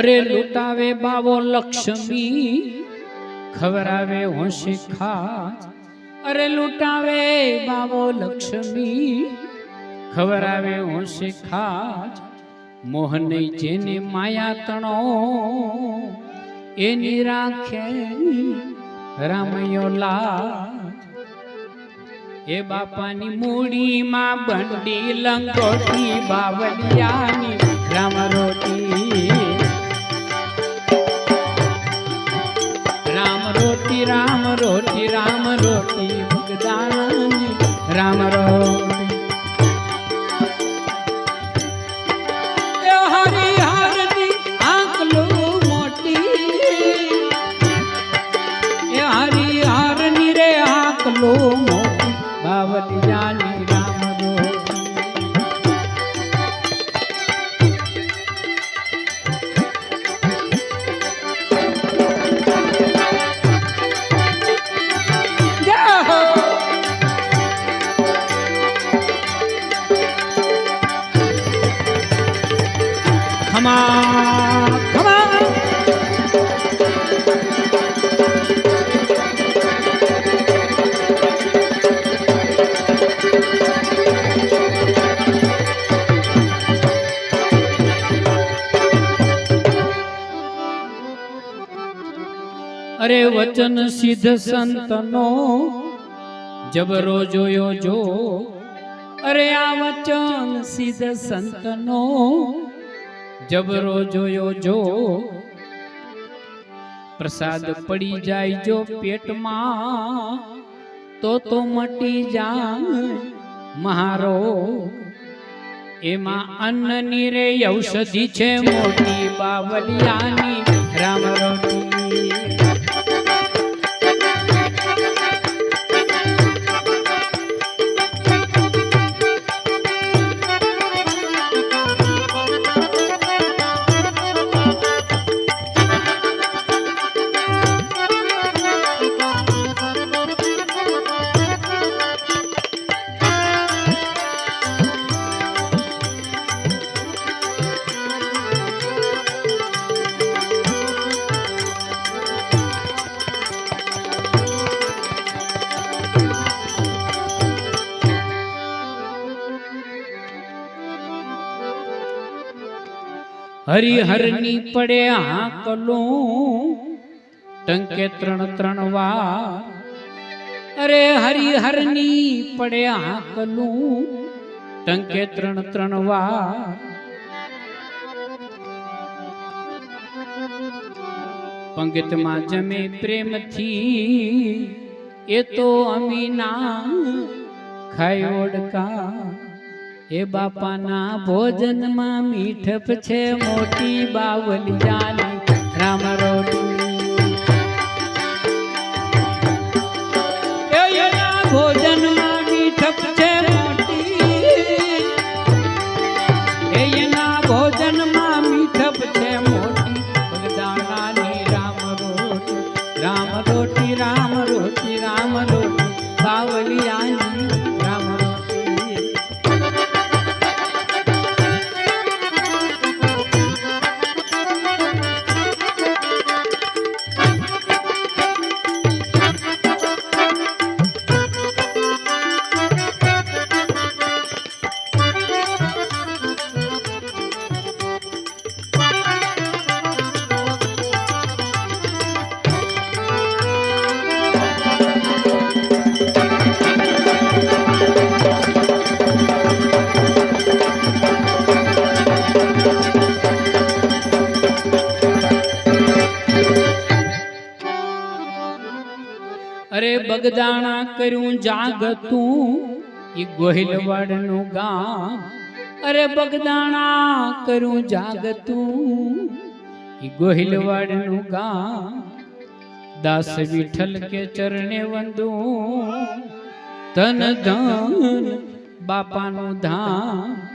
અરે લૂંટાવે બાવો લક્ષ્મી, ખવરાવે હોશી ખાસ અરે લૂંટાવે બાવો લક્ષ્મી, ખવરાવે હોશી ખાસ મોહન જેને માયા તણો, એની રાખે રામયો લાજ. એ બાપાની મૂડીમાં બંડી લંગોટી બાવલિયાની રામ રોટી બગદાણાની રામ રે આંકલો ખમા ખમા અરે વચન સિદ્ધ સંતનો જબરો જોયો જો. અરે આ વચન સિદ્ધ સંતનો જબરો જોયો જો પ્રસાદ પડી જાય જો પેટમાં, તો તો મટી જાય મારો. એમાં અન્નની રે ઔષધિ છે મોટી બાવલિયાની રામ રોટી હરિહરની પડે હાકલું ટંકે ત્રણ ત્રણ વાર. અરે હરિહરની પડે હાકલું ટંકે ત્રણ ત્રણ વાર. પંગતમાં જમે પ્રેમથી. એ તો અમીના ખાય ઓડકા. એ બાપાના ભોજનમાં મીઠપ છે મોટી બાવલિયાની રામ રોટી ભોજનમાં મીઠપ છે મોટી. એના ભોજનમાં મીઠપ છે મોટી. બગદાણાની રામ રોટી રામ રોટી રામ રોટી રામ રોટી. બાવલી રામ અરે બગદાણા કર્યું જાગતું, ઈ ગોહિલવાડનું ગામ. અરે બગદાણા કર્યું જાગતું, ઈ ગોહિલવાડનું ગામ. દાસ વિઠ્ઠલ કે ચરણે વંદુ તન ધન બાપાનું ધામ.